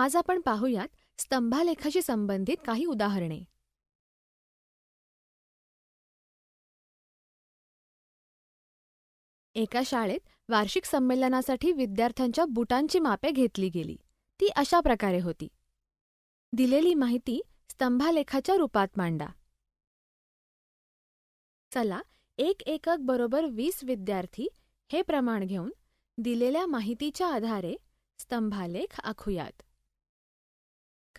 आज आपण पाहूयात स्तंभालेखाशी संबंधित काही उदाहरणे. एका शाळेत वार्षिक संमेलनासाठी विद्यार्थ्यांच्या बुटांची मापे घेतली गेली. ती अशा प्रकारे होती. दिलेली माहिती स्तंभालेखाच्या रूपात मांडा. चला एक एकक बरोबर वीस विद्यार्थी हे प्रमाण घेऊन दिलेल्या माहितीच्या आधारे स्तंभालेख आखूयात.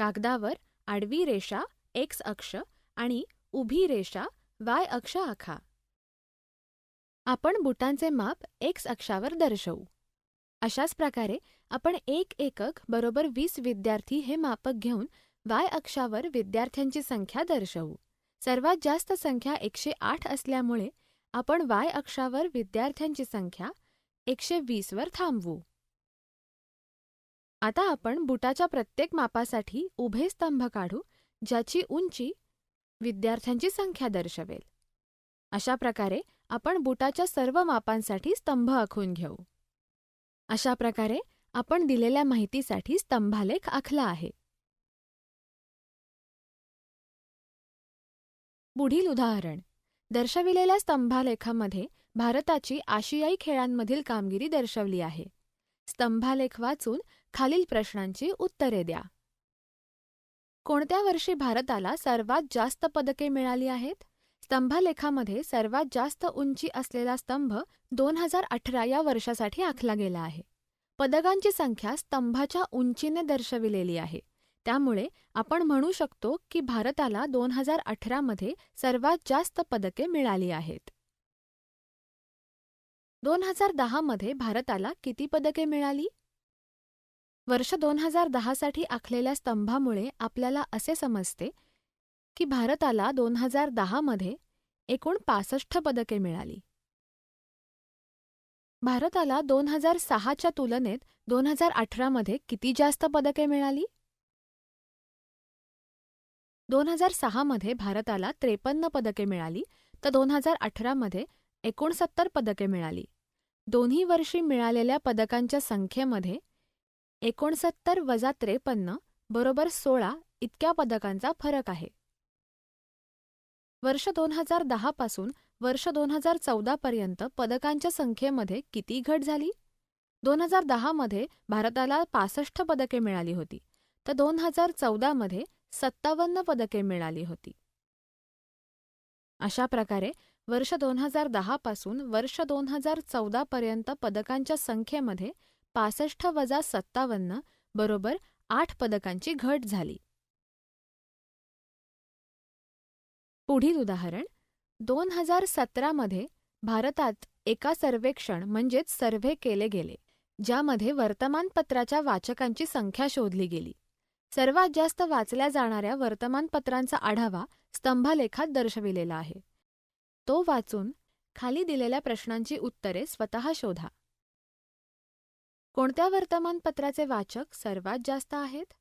कागदावर आडवी रेषा एक्स अक्ष आणि उभी रेषा वाय अक्ष आखा. आपण बुटांचे माप एक्स अक्षावर दर्शवू. अशाच प्रकारे आपण एक एकक बरोबर वीस विद्यार्थी हे मापक घेऊन वाय अक्षावर विद्यार्थ्यांची संख्या दर्शवू. सर्वात जास्त संख्या एकशे आठ असल्यामुळे आपण वाय अक्षावर विद्यार्थ्यांची संख्या एकशे वीसवर थांबवू. आता आपण बुटाच्या प्रत्येक मापासाठी उभे स्तंभ काढू ज्याची उंची विद्यार्थ्यांची संख्या दर्शवेल. अशा प्रकारे आपण बुटाच्या सर्व मापांसाठी स्तंभ आखून घेऊ. अशा प्रकारे आपण दिलेल्या माहितीसाठी स्तंभालेख आखला आहे. पुढील उदाहरण. दर्शविलेल्या स्तंभालेखामध्ये भारताची आशियाई खेळांमधील कामगिरी दर्शवली आहे. स्तंभालेख वाचून खालील प्रश्नांची उत्तरे द्या. कोणत्या वर्षी भारताला सर्वात जास्त पदके मिळाली आहेत? स्तंभालेखामध्ये सर्वात जास्त उंची असलेला स्तंभ दोन हजार अठरा या वर्षासाठी आखला गेला आहे. पदकांची संख्या स्तंभाच्या उंचीने दर्शविलेली आहे. त्यामुळे आपण म्हणू शकतो की भारताला दोन हजार अठरामध्ये सर्वात जास्त पदके मिळाली आहेत. दोन हजार दहामध्ये भारताला किती पदके मिळाली? वर्ष दोन हजार दहासाठी आखलेल्या स्तंभामुळे आपल्याला असे समजते की भारताला दोन हजार दहामध्ये एकूण पासष्ट पदके मिळाली. भारताला दोन हजार सहाच्या तुलनेत दोन हजार अठरामध्ये किती जास्त पदके मिळाली? दोन हजार सहामध्ये भारताला त्रेपन्न पदके मिळाली तर दोन हजार अठरामध्ये एकोणसत्तर पदके मिळाली. दोन्ही वर्षी मिळालेल्या पदकांच्या संख्येमध्ये एकोणसत्तर वजा त्रेपन्न बरोबर सोळा इतक्या पदकांचा फरक आहे. वर्ष दोन हजार दहापासून वर्ष दोन हजार चौदापर्यंत पदकांच्या संख्येमध्ये किती घट झाली? दोन हजार दहामध्ये भारताला पासष्ट पदके मिळाली होती तर दोन हजार चौदामध्ये सत्तावन्न पदके मिळाली होती. अशा प्रकारे वर्ष दोन हजार दहापासून वर्ष दोन हजार चौदापर्यंत पदकांच्या संख्येमध्ये पासष्ट वजा सत्तावन्न बरोबर आठ पदकांची घट झाली. पुढील उदाहरण. दोन हजार सतरामध्ये भारतात एका सर्वेक्षण म्हणजेच सर्व्हे केले गेले ज्यामध्ये वर्तमानपत्राच्या वाचकांची संख्या शोधली गेली. सर्वात जास्त वाचल्या जाणाऱ्या वर्तमानपत्रांचा आढावा स्तंभालेखात दर्शविलेला आहे. तो वाचून खाली दिलेल्या प्रश्नांची उत्तरे स्वतः शोधा. कोणत्या वर्तमानपत्राचे वाचक सर्वात जास्त आहेत?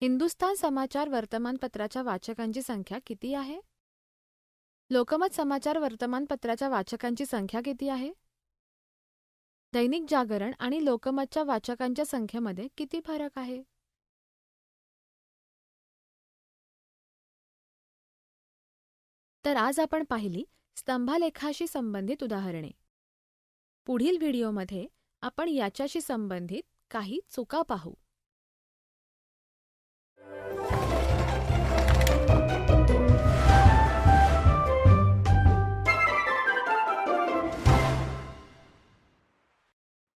हिंदुस्तान समाचार वर्तमानपत्राच्या वाचकांची संख्या किती आहे? लोकमत समाचार वर्तमानपत्राच्या वाचकांची संख्या किती आहे? दैनिक जागरण आणि लोकमतच्या वाचकांच्या संख्येमध्ये किती फरक आहे? तर आज आपण पाहिली स्तंभालेखाशी संबंधित उदाहरणे. पुढील व्हिडिओमध्ये आपण याच्याशी संबंधित काही चुका पाहू.